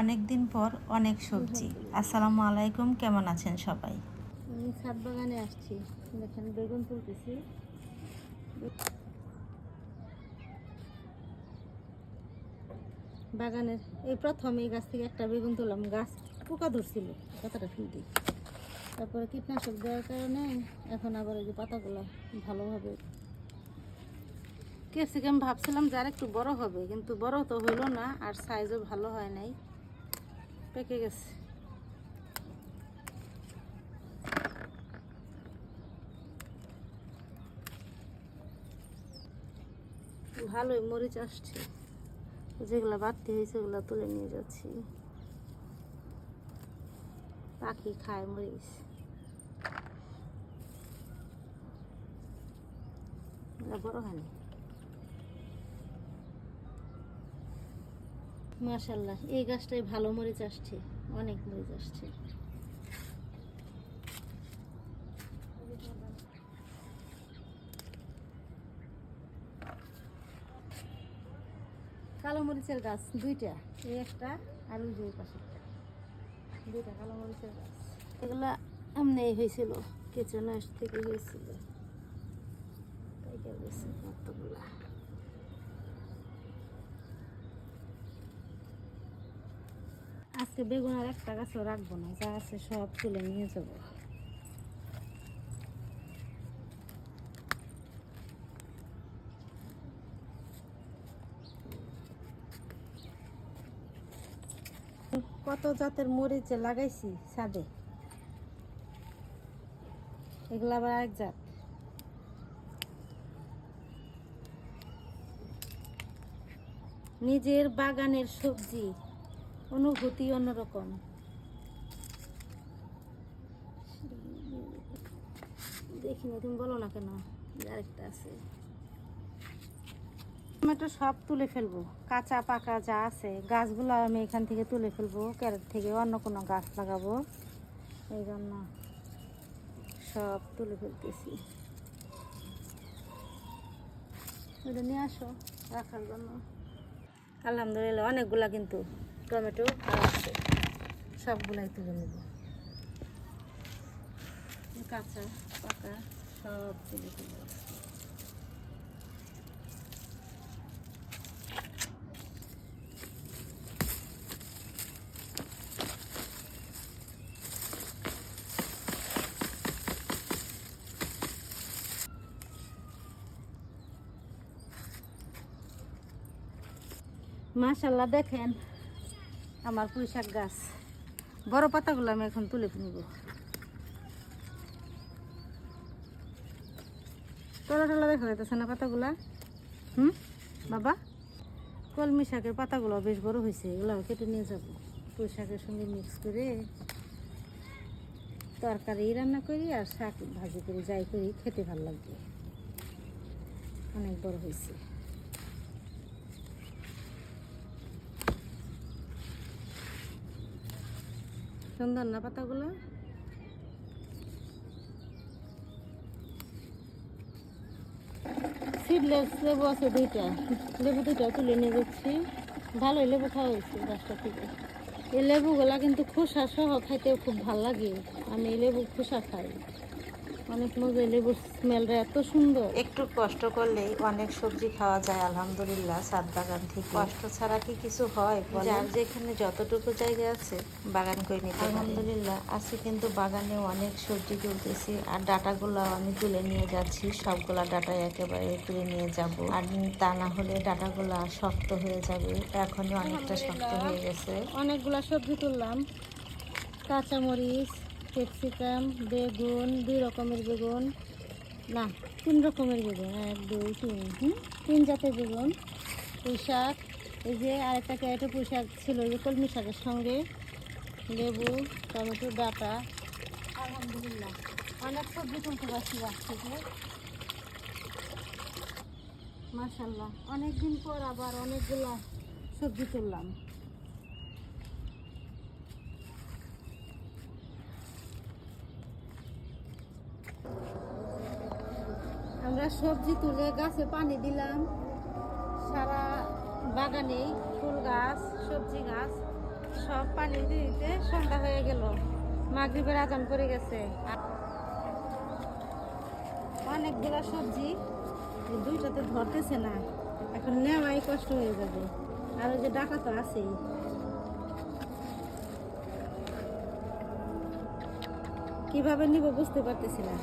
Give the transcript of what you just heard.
অনেক দিন পর অনেক সবজি। আসসালামু আলাইকুম, কেমন আছেন সবাই? আমি ছাদ বাগানে আসছি। দেখেন বেগুন তুলতেছি। বাগানের এই প্রথম এই গাছ থেকে একটা বেগুন তুললাম। গাছ পোকা ধরছিল পাতাটা ফেলতে তারপরে কীটনাশক দেওয়ার কারণে এখন আবার এই যে পাতাগুলো ভালোভাবে ক্যাপসিকাম ভাবছিলাম যে একটু বড় হবে, কিন্তু বড় তো হলো না, আর সাইজও ভালো হয় নাই। পেকে গেছে। ভালোই মরিচ আসছে। যেগুলো বাড়তি হয়েছে ওগুলো তুলে নিয়ে যাচ্ছি। পাখি খায় মরিচ। বড় হয়নি মাশাল্লাহ এই গাছটায় ভালো মরিচ আসছে, অনেক মরিচ আসছে। কালো মরিচের গাছ, দুইটা, এই একটা আর ওই যে পাশে দুইটা কালো মরিচের গাছ। এগুলো এমনি হয়েছিল, কেঁচো নষ্ট থেকে হয়েছিল। পাইকা গেছে কতগুলা। আজকে বেগুন আর একটা গাছও রাখব না, যা আছে সব তুলে নিয়ে যাব। কত জাতের মরিচে লাগাইছি ছাদে? এগুলো আবার এক জাত। নিজের বাগানের সবজি। অনুভূতি অন্যরকম। দেখি না তুমি বলো না কেন? আরেকটা আছে। টমেটো সব তুলে ফেলব। কাঁচা, পাকা যা আছে, গাছগুলো আমি এখান থেকে তুলে ফেলব। ক্যারেট থেকে অন্য কোনো গাছ লাগাবো। এই জন্য সব তুলে ফেলতেছি। ওটা নিয়ে আসো, রাখার জন্য। আলহামদুলিল্লাহ, অনেকগুলা কিন্তু টমেটো আছে। সবগুলাই তুলে নেব। কাঁচা পাকা সব তুলে তুলে মাশাল্লাহ দেখেন। আমার পুঁই শাক গাছ। বড় পাতাগুলো আমি এখন তুলে নিব টলা টলা দেখা যাইতেছে না পাতাগুলা? হুম? বাবা? কলমি শাকের পাতাগুলো বেশ বড় হয়েছে এগুলো কেটে নিয়ে যাব। পুঁই শাকের সঙ্গে মিক্স করে তরকারি রান্না করি আর শাক ভাজি করি, যাই করি, খেতে ভালো লাগবে। অনেক বড় হয়েছে সুন্দর না পাতাগুলো। সিডলেস লেবু আছে দুইটা। লেবু দুইটা তুলে নিয়ে যাচ্ছি। ভালোই লেবু খাওয়া হয়েছে গাছটা থেকে। এই লেবুগুলা কিন্তু খোসা সহ খাইতেও খুব ভালো লাগে। আমি এই লেবু খোসা খাই। অনেক মজা লেবুর স্মেলটা এত সুন্দর। একটু কষ্ট করলেই অনেক সবজি খাওয়া যায় আলহামদুলিল্লাহ সাত বাগান থেকে। কষ্ট ছাড়া কি কিছু হয়? যার যেখানে যতটুকু জায়গা আছে বাগান করে নিতে আলহামদুলিল্লাহ আজকে কিন্তু বাগানে অনেক সবজি তুলতেছি আর ডাটাগুলো আমি তুলে নিয়ে যাচ্ছি। সবগুলা ডাটা একেবারে তুলে নিয়ে যাব। আর তা না হলে ডাটাগুলা শক্ত হয়ে যাবে। এখনই অনেকটা শক্ত হয়ে গেছে। অনেকগুলা সবজি তুললাম। কাঁচামরিচ ক্যাপসিকাম, বেগুন, দুই রকমের বেগুন। না, তিন রকমের বেগুন, এক, দুই, তিন, হুম? তিন জাতের বেগুন, পুঁই শাক, এই যে আরেকটা ক্যারেটে পুঁই শাক ছিল যে কলমি শাকের সঙ্গে, লেবু, টমেটো, ডাটা। আলহামদুলিল্লাহ। অনেক সবজি তুলতে পারছি গাছ থেকে। মাশাল্লাহ অনেকদিন পর আবার অনেকগুলা সবজি তুললাম। আমরা সবজি তুলে গাছে পানি দিলাম। সারা বাগানে ফুল গাছ, সবজি গাছ, সব পানি দিতে সন্ধ্যা হয়ে গেল। মাগরিবের আজান পড়ে গেছে। অনেকগুলো সবজি দুইটাতে ধরতেছে না। এখন নেওয়াই কষ্ট হয়ে যাবে। আর ওই যে ডাকা তো আছেই। কীভাবে নিব বুঝতে পারতেছি না।